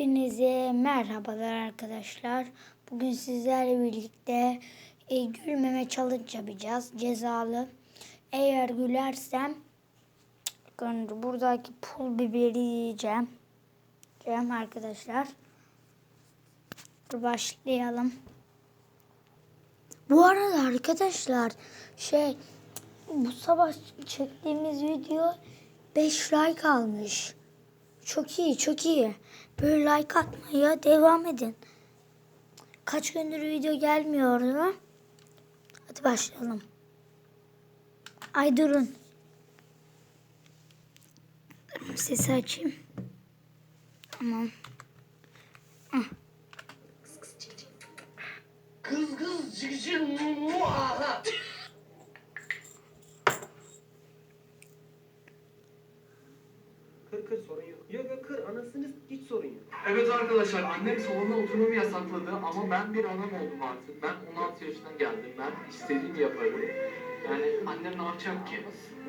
Hepinize merhabalar arkadaşlar. Bugün sizlerle birlikte e, gülmeme challenge yapacağız. Cezalı. Eğer gülersem buradaki pul biberi yiyeceğim. Yiyeceğim arkadaşlar. Başlayalım. Bu arada arkadaşlar şey bu sabah çektiğimiz video 5 like almış. Çok iyi, çok iyi. Böyle like atmaya devam edin. Kaç gündür video gelmiyordu. Hadi başlayalım. Ay durun. Sesi açayım. Tamam. Kız kız cik cik muaha. Kır yok kır anasını hiç sorun yok. Evet arkadaşlar annem salonda oturmamı yasakladı ama ben bir anam oldum artık. Ben 16 yaşına geldim. Ben istediğimi yaparım. Yani annem ne yapacak ki?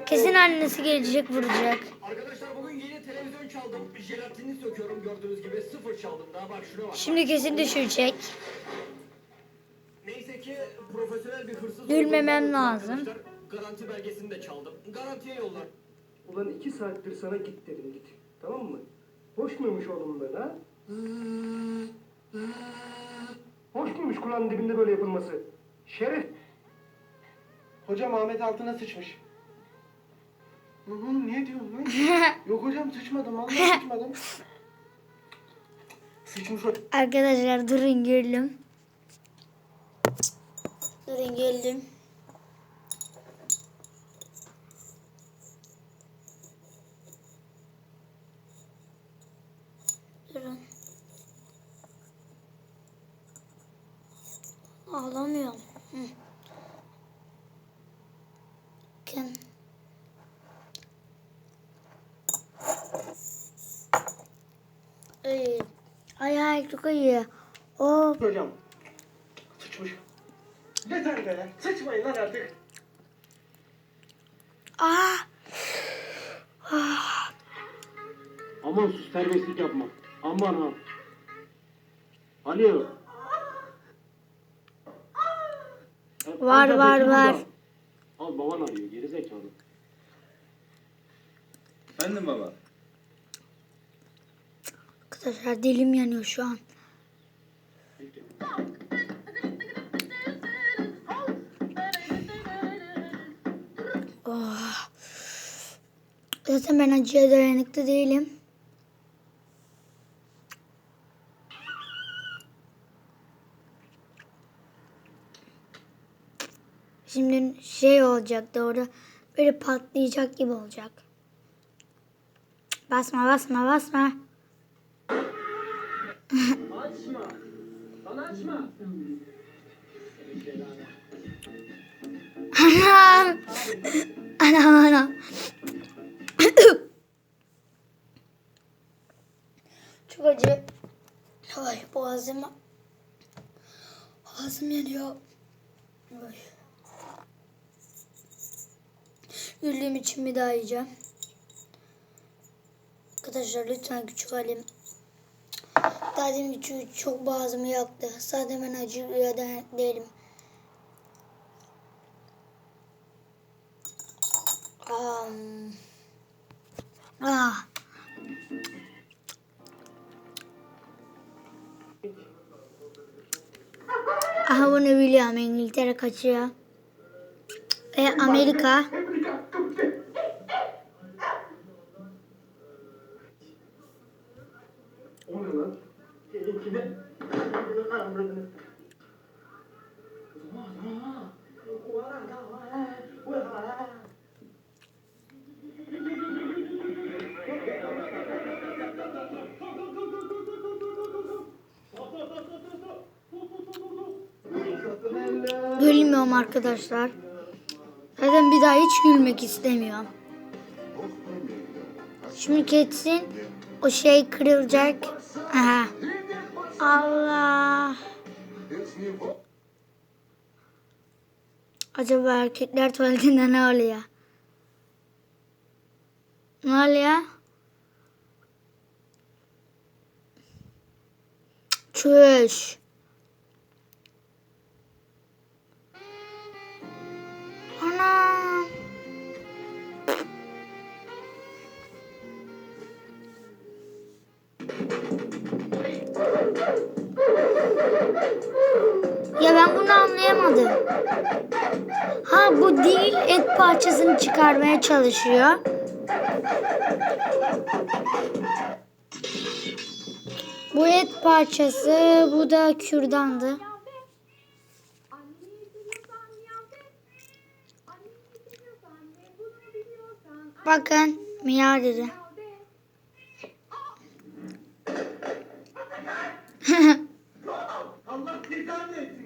Kesin annesi gelecek vuracak. Arkadaşlar bugün yeni televizyon çaldım. Jelatini söküyorum gördüğünüz gibi sıfır çaldım daha bak şuna bak. Şimdi kesin düşürecek. Neyse ki profesyonel bir hırsız Gülmemem lazım. arkadaşlar. Garanti belgesini de çaldım. Garantiye yollar. Ulan iki saattir sana git dedim git. Hoş muymuş oğlum böyle ha? Hoş muymuş kulağın dibinde böyle yapılması? Şeref. Hocam Ahmet altına sıçmış. Oğlum niye diyorsun lan? Yok hocam sıçmadım vallahi sıçmadım. Sıçmış o. Arkadaşlar durun güldüm. Durun güldüm. Durun. Ağlamıyorum. Hı. Bakın. Ay, ay, ay çok iyi. Oh. Hocam. Sıçmış. Yeter be. Sıçmayın lan artık. Aa. Aman sus terbiyesizlik yapma. Aman ha. Alo. Var, var, var. Al baban arıyor geri zekalı. Efendim baba. Arkadaşlar dilim yanıyor şu an. Oh. Zaten ben acıya dayanıklı değilim. Şimdi şey olacak doğru. Böyle patlayacak gibi olacak. Basma basma basma. Açma. Bana açma. Anam. Anam anam. Çok acı. Ay boğazım. Boğazım yanıyor. Ay. Güldüğüm için bir daha yiyeceğim. Arkadaşlar lütfen küçük halim. Demin çünkü çok boğazımı yaktı. Zaten ben acıya dayanıklı değilim. Um, ah. Aha bunu biliyorum. İngiltere kaçıyor. Ve Amerika. İkide. Gülmüyorum arkadaşlar. Zaten bir daha hiç gülmek istemiyorum. Şimdi ketsin. O şey kırılacak. Aha. Allah. Acaba erkekler tuvaletinde ne oluyor? Ne oluyor? Çüş. Ya ben bunu anlayamadım. Ha bu değil et parçasını çıkarmaya çalışıyor. Bu et parçası, bu da kürdandı. Bakın miyav dedi. Allah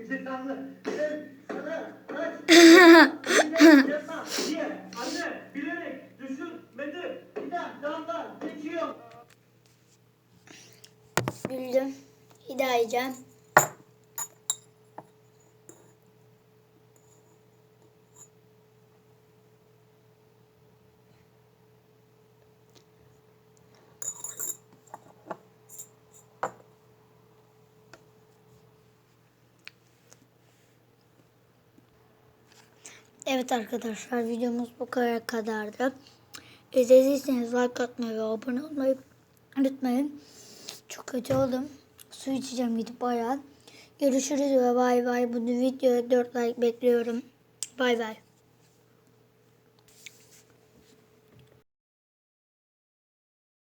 cezanı etsin cezanı. Sen sana kaç. Yapma diye. Anne bilerek düşünmedim. Bir daha damla geçiyor. Güldüm. Hidayeceğim. Evet arkadaşlar videomuz bu kadar kadardı. İzlediyseniz like atmayı ve abone olmayı unutmayın. Çok kötü oldum. Su içeceğim gidip bayağı. Görüşürüz ve bay bay. Bu videoya 4 like bekliyorum. Bay bay.